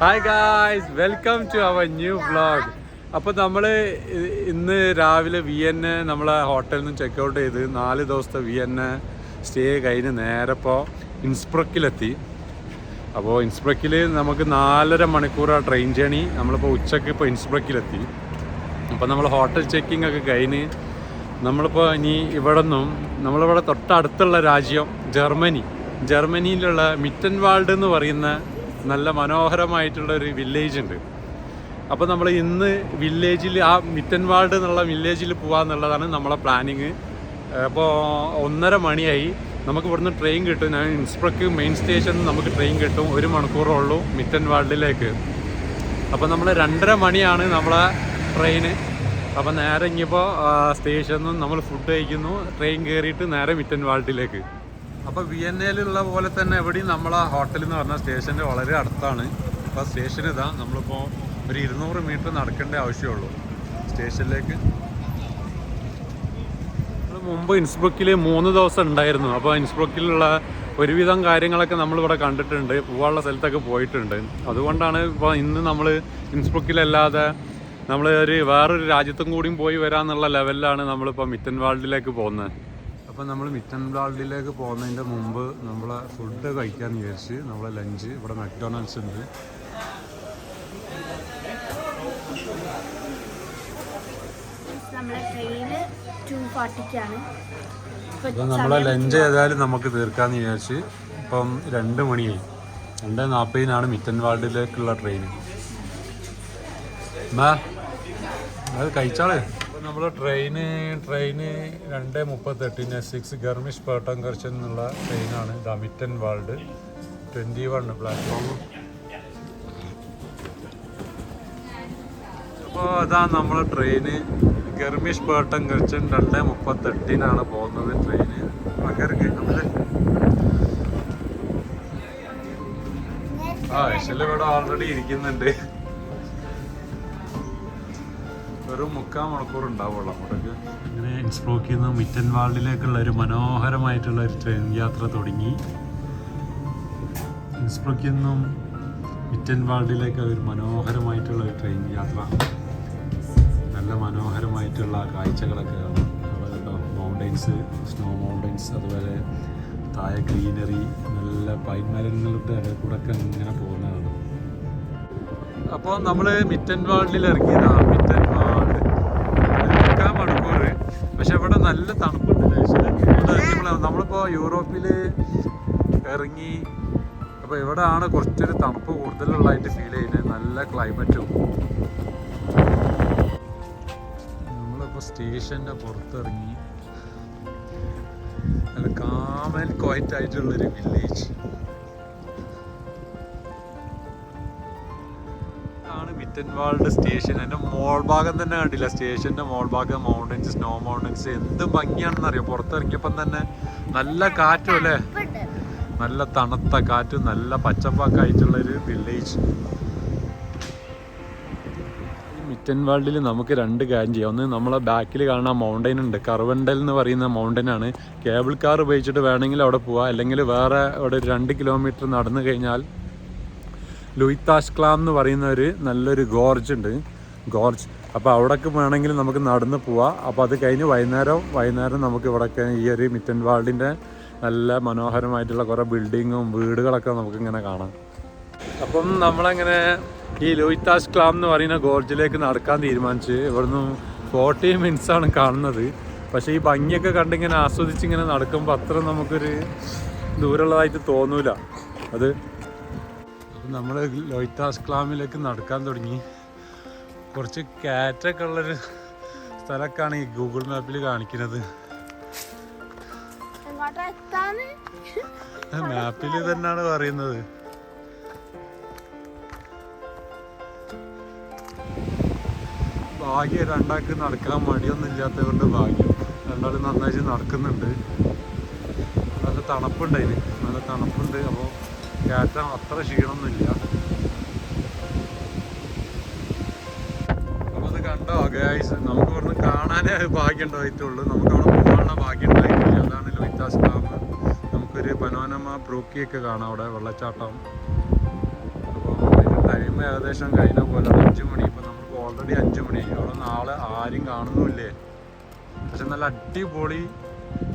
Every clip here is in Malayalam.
Hi guys welcome to our new vlog അപ്പോൾ നമ്മൾ ഇന്ന് രാവിലെ വി എൻ നമ്മളെ ഹോട്ടലിൽ നിന്ന് ചെക്ക് ഔട്ട് ചെയ്ത് നാല് ദിവസത്തെ വി എൻ സ്റ്റേ കഴിഞ്ഞ് നേരെ ഇപ്പോൾ ഇൻസ്പ്രക്കിലെത്തി. അപ്പോൾ ഇൻസ്പ്രക്കിൽ നമുക്ക് നാലര മണിക്കൂറാണ് ട്രെയിൻ ജേണി നമ്മളിപ്പോൾ ഉച്ചയ്ക്ക് ഇപ്പോൾ ഇൻസ്പ്രക്കിലെത്തി. അപ്പോൾ നമ്മൾ ഹോട്ടൽ ചെക്കിംഗ് ഒക്കെ കഴിഞ്ഞ് നമ്മളിപ്പോൾ ഇനി ഇവിടെ നിന്നും നമ്മളിവിടെ തൊട്ടടുത്തുള്ള രാജ്യം ജർമ്മനി. ജർമ്മനിയിലുള്ള മിറ്റൻവാൾഡ് എന്ന് പറയുന്ന നല്ല മനോഹരമായിട്ടുള്ള ഒരു വില്ലേജ് ഉണ്ട്. അപ്പോൾ നമ്മൾ ഇന്ന് വില്ലേജിൽ ആ മിറ്റൻവാൾഡ് എന്നുള്ള വില്ലേജിൽ പോകാന്നുള്ളതാണ് നമ്മളെ പ്ലാനിങ് അപ്പോൾ ഒന്നര മണിയായി. നമുക്ക് ഇവിടുന്ന് ട്രെയിൻ കിട്ടും. ഞാൻ ഇൻസ്പ്രക്ക് മെയിൻ സ്റ്റേഷനിൽ നമുക്ക് ട്രെയിൻ കിട്ടും. ഒരു മണിക്കൂറേ ഉള്ളൂ മിറ്റൻവാൾഡിലേക്ക്. അപ്പോൾ നമ്മൾ രണ്ടര മണിയാണ് നമ്മളെ ട്രെയിന് അപ്പോൾ നേരെ ഇനിയിപ്പോൾ സ്റ്റേഷനിൽ നിന്ന് നമ്മൾ ഫുഡ് കഴിക്കുന്നു. ട്രെയിൻ കയറിയിട്ട് നേരെ മിറ്റൻ വാൾട്ടിലേക്ക് അപ്പോൾ എയിലുള്ള പോലെ തന്നെ എവിടെയും നമ്മളെ ഹോട്ടൽ എന്ന് പറഞ്ഞാൽ സ്റ്റേഷന്റെ വളരെ അടുത്താണ്. അപ്പോൾ സ്റ്റേഷൻ ഇതാ നമ്മളിപ്പോൾ ഒരു ഇരുന്നൂറ് മീറ്റർ നടക്കേണ്ട ആവശ്യമുള്ളൂ. സ്റ്റേഷനിലേക്ക് മുമ്പ് ഇൻസ്ബ്രുക്കിൽ മൂന്ന് ദിവസം ഉണ്ടായിരുന്നു. അപ്പോൾ ഇൻസ്ബ്രുക്കിലുള്ള ഒരുവിധം കാര്യങ്ങളൊക്കെ നമ്മളിവിടെ കണ്ടിട്ടുണ്ട്. പോകാനുള്ള സ്ഥലത്തൊക്കെ പോയിട്ടുണ്ട്. അതുകൊണ്ടാണ് ഇപ്പോൾ ഇന്ന് നമ്മൾ ഇൻസ്ബ്രുക്കിലല്ലാതെ നമ്മൾ ഒരു വേറൊരു രാജ്യത്തും കൂടിയും പോയി വരാമെന്നുള്ള ലെവലിലാണ് നമ്മളിപ്പോൾ മിറ്റൻ വേൾഡിലേക്ക് പോകുന്നത്. അപ്പോൾ നമ്മൾ മിറ്റൻ വാൾഡിലേക്ക് പോകുന്നതിന്റെ മുമ്പ് നമ്മൾ ഫുഡ് കഴിക്കാൻ വിചാരിച്ച് നമ്മളെ ലഞ്ച് ഇവിടെ മക്ഡൊണാൾഡ്സ് ഉണ്ട്. അപ്പം നമ്മളെ ലഞ്ച് ഏതായാലും നമുക്ക് തീർക്കാമെന്ന് വിചാരിച്ച് ഇപ്പം രണ്ട് മണിയായി. രണ്ട് നാൽപ്പതിനാണ് മിറ്റൻ വാർഡിലേക്കുള്ള ട്രെയിൻ അത് കഴിച്ചാൾ. നമ്മളെ ട്രെയിന് ട്രെയിന് രണ്ട് മുപ്പത്തെട്ടിന് സിക്സ് ഗർമിഷ് പേട്ടങ്കർച്ചൻ എന്നുള്ള ട്രെയിനാണ് Mittenwald twenty one platform അപ്പോൾ അതാ നമ്മളെ ട്രെയിന് ഗർമിഷ് പേട്ടങ്കർച്ചൻ രണ്ട് മുപ്പത്തെട്ടിനാണ് പോകുന്നത് ട്രെയിന് ആ യശൽ ഇവിടെ ഓൾറെഡി ഇരിക്കുന്നുണ്ട്. വെറും മുക്കാൽ മണിക്കൂർ ഉണ്ടാവുള്ളൂ അങ്ങോട്ടേക്ക്. അങ്ങനെ ഇൻസ്പ്രോക്കിൽ നിന്ന് മിറ്റൻ വാൾഡിലേക്കുള്ള ഒരു മനോഹരമായിട്ടുള്ള ഒരു ട്രെയിൻ യാത്ര തുടങ്ങി. ഇൻസ്പ്രോക്കിൽ നിന്നും മിറ്റൻ വാൾഡിലേക്ക് ഒരു മനോഹരമായിട്ടുള്ള ഒരു ട്രെയിൻ യാത്ര. നല്ല മനോഹരമായിട്ടുള്ള കാഴ്ചകളൊക്കെ അവിടെ കേട്ടോ മൗണ്ടൈൻസ് സ്നോ മൗണ്ടെയ്ൻസ് അതുപോലെ താഴെ ഗ്രീനറി നല്ല പൈൻ മരങ്ങളുടെ ഇടയിൽ കൂടെ ഇങ്ങനെ പോകുന്നതാണ്. അപ്പോൾ നമ്മൾ മിറ്റൻ വാൾഡിൽ ഇറങ്ങിയതാണ്. മിറ്റൻ വാർഡ് മണിക്കൂറ് പക്ഷെ ഇവിടെ നല്ല തണുപ്പുണ്ട് ഇവിടെ ഇറങ്ങിയപ്പോൾ നമ്മളിപ്പോൾ യൂറോപ്പിൽ ഇറങ്ങി അപ്പോൾ ആണ് കുറച്ചൊരു തണുപ്പ് കൂടുതലുള്ളതായിട്ട് ഫീൽ ചെയ്യുന്നത്. നല്ല ക്ലൈമറ്റും നമ്മളിപ്പോൾ സ്റ്റേഷന്റെ പുറത്തിറങ്ങി. നല്ല കാമൽ ക്വയറ്റ് ആയിട്ടുള്ളൊരു വില്ലേജ് ആണ് മിറ്റൻവാൾഡ് സ്റ്റേഷൻ എന്റെ മോൾ ഭാഗം തന്നെ കണ്ടില്ല. സ്റ്റേഷന്റെ മോൾ ഭാഗം മൗണ്ടൻസ് സ്നോ മൗണ്ടൻസ് എന്ത് ഭംഗിയാണെന്ന് അറിയാം പുറത്തിറങ്ങിയപ്പം തന്നെ നല്ല കാറ്റും അല്ലേ? നല്ല തണുത്ത കാറ്റും നല്ല പച്ചപ്പൊക്കെ ആയിട്ടുള്ള ഒരു വില്ലേജ് മിറ്റൻവാൾഡിൽ മിറ്റൻ വേൾഡിൽ നമുക്ക് രണ്ട് കാര്യം ചെയ്യാം. ഒന്ന് നമ്മളെ ബാക്കിൽ കാണുന്ന മൗണ്ടൈൻ ഉണ്ട്. കറുവണ്ടൽ എന്ന് പറയുന്ന മൗണ്ടൈൻ ആണ്. കേബിൾ കാർ ഉപയോഗിച്ചിട്ട് വേണമെങ്കിൽ അവിടെ പോവാം. അല്ലെങ്കിൽ വേറെ അവിടെ ഒരു രണ്ട് കിലോമീറ്റർ നടന്നു കഴിഞ്ഞാൽ ലൂയിത്താഷ് ക്ലാം എന്ന് പറയുന്ന ഒരു നല്ലൊരു ഗോർജ് ഉണ്ട്. ഗോർജ്. അപ്പോൾ അവിടേക്ക് വേണമെങ്കിൽ നമുക്ക് നടന്ന് പോവാം. അപ്പോൾ അത് കഴിഞ്ഞ് വൈകുന്നേരം വൈകുന്നേരം നമുക്ക് ഇവിടെയൊക്കെ ഈ ഒരു മിറ്റൻ വാൾഡിന്റെ നല്ല മനോഹരമായിട്ടുള്ള കുറേ ബിൽഡിങ്ങും വീടുകളൊക്കെ നമുക്ക് ഇങ്ങനെ കാണാം. അപ്പം നമ്മളങ്ങനെ ഈ ലോയിത്താസ് ക്ലാം എന്ന് പറയുന്ന ഗോർജിലേക്ക് നടക്കാൻ തീരുമാനിച്ച് ഇവിടുന്ന് ഫോർട്ടി മിനിറ്റ്സ് ആണ് കാണുന്നത്. പക്ഷേ ഈ ഭംഗിയൊക്കെ കണ്ടിങ്ങനെ ആസ്വദിച്ച് ഇങ്ങനെ നടക്കുമ്പോൾ അത്ര നമുക്കൊരു ദൂരമുള്ളതായിട്ട് തോന്നൂല. അത് നമ്മൾ ലോയ്ത്താസ് ക്ലാമിലേക്ക് നടക്കാൻ തുടങ്ങി. കുറച്ച് കാറ്റൊക്കെ ഉള്ളൊരു സ്ഥലമൊക്കെയാണ് ഈ ഗൂഗിൾ മാപ്പിൽ കാണിക്കുന്നത്. മാപ്പിൽ തന്നെയാണ് പറയുന്നത്. ഭാഗ്യം രണ്ടാൾക്ക് നടക്കാൻ മടിയൊന്നും ഇല്ലാത്തത് കൊണ്ട് ഭാഗ്യം. രണ്ടാളും നന്നായിട്ട് നടക്കുന്നുണ്ട്. നല്ല തണുപ്പുണ്ട് അതിന്. നല്ല തണുപ്പുണ്ട്. അപ്പോൾ കയറ്റാൻ അത്ര ക്ഷീണമൊന്നുമില്ല. അപ്പോൾ അത് കണ്ടോ ഗൈസ് നമുക്ക് ഇവിടുന്ന് കാണാനേ ഭാഗ്യം ഉണ്ടായിട്ടുള്ളൂ. നമുക്ക് അവിടെ പോകാനുള്ള ഭാഗ്യം ഉണ്ടായിട്ടില്ല. അതാണ് ലോഹിത്താസ് ഡാം നമുക്കൊരു പനോനമ ബ്രൂക്കിയൊക്കെ കാണാം അവിടെ വെള്ളച്ചാട്ടം. ടൈം ഏകദേശം കഴിഞ്ഞ പോലെ അഞ്ച് മണി. ഇപ്പം നമുക്ക് ഓൾറെഡി അഞ്ച് മണി. അവിടെ നാളെ ആരും കാണുന്നുമില്ലേ? പക്ഷെ നല്ല അടിപൊളി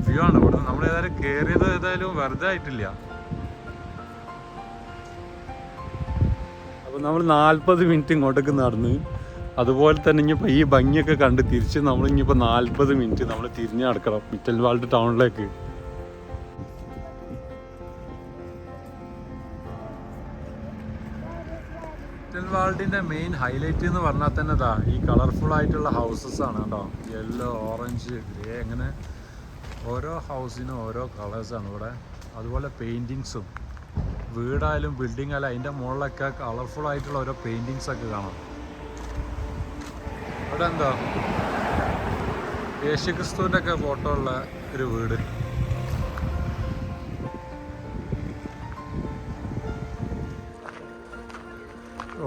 വ്യൂ ആണ്. ഇവിടെ നമ്മൾ ഏതായാലും കയറിയത് ഏതായാലും വെറുതെ ആയിട്ടില്ല. അപ്പോൾ നമ്മൾ നാൽപ്പത് മിനിറ്റ് ഇങ്ങോട്ടേക്ക് നടന്ന് അതുപോലെ തന്നെ ഇനിയിപ്പോൾ ഈ ഭംഗിയൊക്കെ കണ്ട് തിരിച്ച് നമ്മൾ ഇനിയിപ്പോൾ നാൽപ്പത് മിനിറ്റ് നമ്മൾ തിരിഞ്ഞ് നടക്കണം മിറ്റൽ വാൾഡ് ടൗണിലേക്ക്. വാൾഡിന്റെ മെയിൻ ഹൈലൈറ്റ് എന്ന് പറഞ്ഞാൽ തന്നെ ഇതാ ഈ കളർഫുൾ ആയിട്ടുള്ള ഹൗസസ് ആണ് കേട്ടോ. യെല്ലോ ഓറഞ്ച് ഗ്രേ അങ്ങനെ ഓരോ ഹൗസിനും ഓരോ കളേഴ്സാണ് ഇവിടെ. അതുപോലെ പെയിന്റിങ്സും വീടായാലും ബിൽഡിംഗ് ആയാലും അതിന്റെ മുകളിലൊക്കെ കളർഫുൾ ആയിട്ടുള്ള ഓരോ പെയിന്റിങ്സ് ഒക്കെ കാണാം. അവിടെ എന്താ യേശുക്രിസ്തുവിന്റെ ഒക്കെ ഫോട്ടോ ഉള്ള ഒരു വീട്.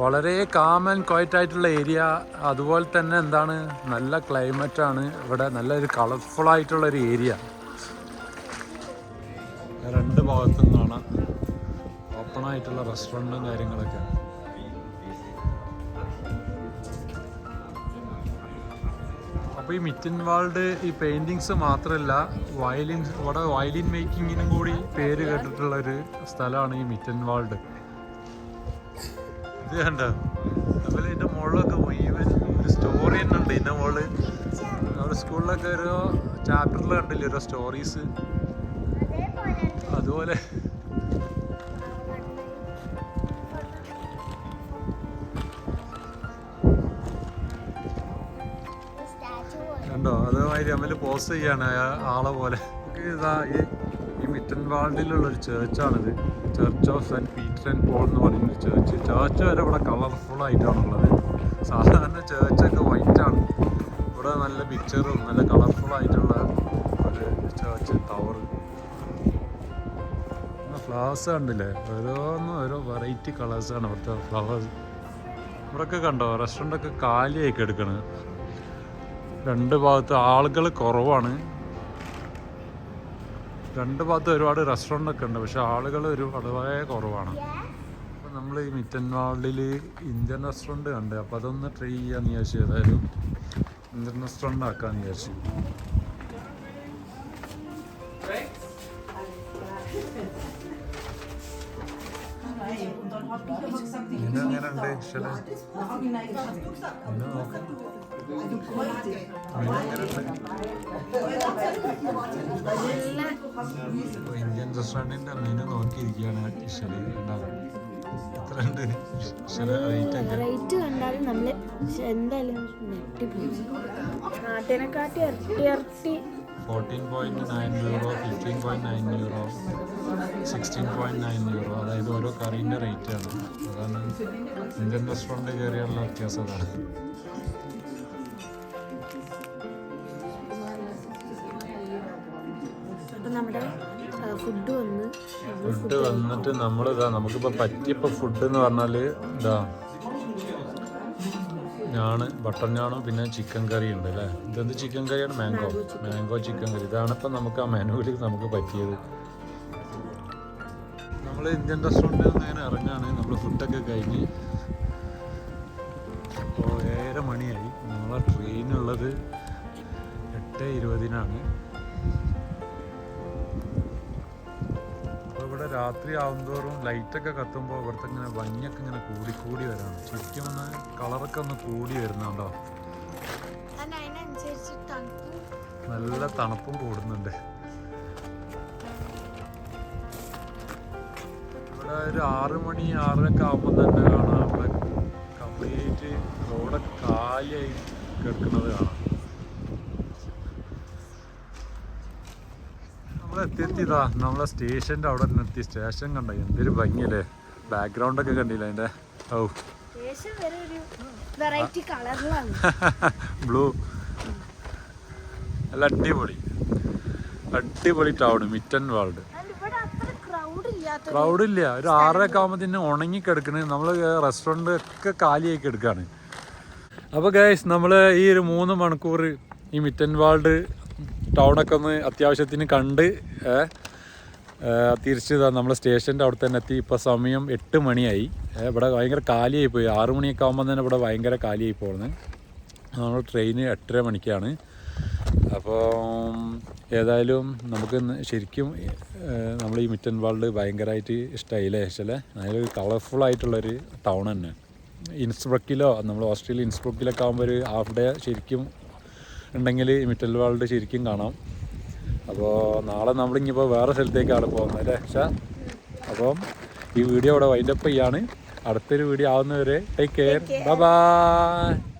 വളരെ കാം ആൻഡ് ക്വയറ്റ് ആയിട്ടുള്ള ഏരിയ അതുപോലെ തന്നെ എന്താണ്? നല്ല ക്ലൈമറ്റ് ആണ്. ഇവിടെ നല്ലൊരു കളർഫുൾ ആയിട്ടുള്ളൊരു ഏരിയ രണ്ട് ഭാഗത്തും ആയിട്ടുള്ള റെസ്റ്റോറന്റും കാര്യങ്ങളൊക്കെ. അപ്പോൾ ഈ മിറ്റൻ വാൾഡ് ഈ പെയിന്റിങ്സ് മാത്രമല്ല വയലിൻ ഇവിടെ വയലിൻ മേക്കിങ്ങിനും കൂടി പേര് കേട്ടിട്ടുള്ള ഒരു സ്ഥലമാണ് ഈ മിറ്റൻ വാൾഡ്. ഇത് കണ്ട? അതുപോലെ ഇതിന്റെ മുകളിലൊക്കെ മുഴുവൻ ഒരു സ്റ്റോറി തന്നെ ഉണ്ട് ഇതിന്റെ മുകളിൽ നമ്മുടെ സ്കൂളിലൊക്കെ ഒരു ചാപ്റ്ററിൽ കണ്ടില്ലേ ഓരോ സ്റ്റോറീസ് അതുപോലെ കണ്ടോ അതേമാതിരി അമ്മൽ പോസ് ചെയ്യാണ് ആളെ പോലെ. ഇതാ ഈ മിറ്റൻ വാൾഡിലുള്ള ഒരു ചേർച്ചാണിത് church of saint Peter and Paul എന്ന് പറയുന്ന ചേർച്ച് ചേർച്ച് വരെ ഇവിടെ കളർഫുൾ ആയിട്ടാണുള്ളത്. സാധാരണ ചേർച്ചൊക്കെ വൈറ്റ് ആണ്. ഇവിടെ നല്ല പിക്ചറും നല്ല കളർഫുൾ ആയിട്ടുള്ള ഒരു ചേർച്ച് ടവർ ഫ്ലവേഴ്സ് കണ്ടില്ലേ? ഓരോന്നും ഓരോ വെറൈറ്റി കളേഴ്സാണ് ഇവിടുത്തെ ഫ്ലവേഴ്സ് ഇവിടെയൊക്കെ കണ്ടോ? റെസ്റ്റോറന്റൊക്കെ കാലിയായി എടുക്കണത് രണ്ട് ഭാഗത്ത് ആളുകൾ കുറവാണ്. രണ്ട് ഭാഗത്ത് ഒരുപാട് റെസ്റ്റോറന്റ് ഒക്കെ ഉണ്ട്. പക്ഷെ ആളുകൾ ഒരു വളരെ കുറവാണ്. അപ്പം നമ്മൾ ഈ മിറ്റൻ വാളിൽ ഇന്ത്യൻ റെസ്റ്റോറന്റ് കണ്ട്. അപ്പോൾ അതൊന്ന് ട്രൈ ചെയ്യാമെന്ന് വിചാരിച്ചു ഏതായാലും ഇന്ത്യൻ റെസ്റ്റോറന്റ് ആക്കാമെന്ന് വിചാരിച്ചു. ഇന്ന് അങ്ങനെ ഉണ്ട് ചില ഇന്ന് നോക്കാം ഇപ്പൊ ഇന്ത്യൻ റെസ്റ്റോറന്റിന്റെ മെനു നോക്കിയിരിക്കുകയാണ് ഇഷൽ. ഉണ്ടാവും എത്ര ഉണ്ട്. ഇഷൽ റേറ്റ് കണ്ടാൽ നമ്മൾ എന്തായാലും നാട്ടിനെക്കാട്ടി ഇരട്ടി ഇരട്ടി fourteen point nine euro fifteen point nine euro sixteen point nine euro അതായത് ഓരോ കറീന്റെ റേറ്റ് ആണ്. അതാണ് ഇന്ത്യൻ റെസ്റ്റോറന്റ് കയറിയുള്ള വ്യത്യാസം അതാണ്. ഫുഡ് വന്ന് ഫുഡ് വന്നിട്ട് നമ്മളിതാ ഇതാ നമുക്കിപ്പോൾ പറ്റിയപ്പോൾ ഫുഡ് എന്ന് പറഞ്ഞാൽ ഇതാ ഞാണ് ബട്ടർ ഞാണോ പിന്നെ ചിക്കൻ കറി ഉണ്ട് അല്ലേ? ഇതെന്ത് ചിക്കൻ കറിയാണ്? Mango mango chicken curry. ഇതാണ് ഇപ്പം നമുക്ക് ആ മെനുവിൽ നമുക്ക് പറ്റിയത്. നമ്മൾ ഇന്ത്യൻ റെസ്റ്റോറന്റിൽ നിന്ന് ഇങ്ങനെ ഇറങ്ങാണ് നമ്മൾ ഫുഡൊക്കെ കഴിഞ്ഞ് ഇപ്പോൾ ഏഴര മണിയായി. നമ്മളെ ട്രെയിനുള്ളത് എട്ട് ഇരുപതിനാണ്. ഇവിടെ രാത്രി ആവുമോറും ലൈറ്റൊക്കെ കത്തുമ്പോൾ ഇവിടുത്തെ ഇങ്ങനെ ഭംഗിയൊക്കെ ഇങ്ങനെ കൂടി കൂടി വരാണ്. ശരിക്കും ഒന്ന് കളറൊക്കെ ഒന്ന് കൂടി വരുന്നുണ്ടോ? നല്ല തണുപ്പും കൂടുന്നുണ്ട്. ഇവിടെ ഒരു ആറ് മണി ആറരൊക്കെ ആകുമ്പോൾ തന്നെ കാണാം. അവിടെ കംപ്ലീറ്റ് റോഡൊക്കെ കാലിയായി കിടക്കുന്നത് കാണാം. നമ്മൾ എത്തിയെത്തിയതാ നമ്മളെ സ്റ്റേഷന്റെ അവിടെ നിർത്തി സ്റ്റേഷൻ കണ്ട? എന്തൊരു ഭംഗിയല്ലേ? ബാക്ക്ഗ്രൗണ്ട് ഒക്കെ കണ്ടില്ല അതിന്റെ കളറിലാണ്. ബ്ലൂ നല്ല അടിപൊളി. അടിപൊളി ടൗൺ മിറ്റൻ വേൾഡ് ഇവിടെ അത്ര ക്രൗഡ് ഇല്ലാത്ത ക്രൗഡ് ഇല്ല. ഒരു ആറരയൊക്കെ ആകുമ്പോൾ തന്നെ ഉണങ്ങി കിടക്കണ്. നമ്മൾ റെസ്റ്റോറന്റ് ഒക്കെ കാലിയായി കിടക്കാണ് അപ്പോൾ ഗൈസ് നമ്മൾ ഈ ഒരു മൂന്ന് മണിക്കൂർ ഈ മിറ്റൻ വാൾഡ് ടൗണൊക്കെ ഒന്ന് അത്യാവശ്യത്തിന് കണ്ട് തിരിച്ച് നമ്മൾ സ്റ്റേഷന്റെ അവിടെ തന്നെ എത്തി. ഇപ്പോൾ സമയം എട്ട് മണിയായി. ഇവിടെ ഭയങ്കര കാലിയായി പോയി. ആറ് മണിയൊക്കെ ആകുമ്പോൾ തന്നെ ഇവിടെ ഭയങ്കര കാലിയായി പോകുന്നത് നമ്മൾ ട്രെയിൻ എട്ടര മണിക്കാണ്. അപ്പോൾ ഏതായാലും നമുക്ക് ശരിക്കും നമ്മൾ ഈ മിറ്റൻ വേൾഡ് ഭയങ്കരമായിട്ട് ഇഷ്ടമായില്ലേ ആക്ച്വലി നല്ലൊരു കളർഫുൾ ആയിട്ടുള്ളൊരു ടൗൺ തന്നെ. ഇൻസ്ബ്രക്കിലോ നമ്മൾ ഓസ്ട്രേലിയ ഇൻസ്ബ്രക്കിലൊക്കെ ആകുമ്പോൾ ഒരു ഹാഫ് ഡേ ശരിക്കും ഉണ്ടെങ്കിൽ മിറ്റൽ വാൾഡ് ശരിക്കും കാണാം. അപ്പോൾ നാളെ നമ്മളിങ്ങിപ്പോൾ വേറെ സ്ഥലത്തേക്കാണ് പോകുന്നത് അല്ലേ പക്ഷേ അപ്പം ഈ വീഡിയോ ഇവിടെ വൈൻഡപ്പ് ചെയ്യാണ്. അടുത്തൊരു വീഡിയോ ആവുന്നവരെ ടേക്ക് കെയർ ബൈ ബൈ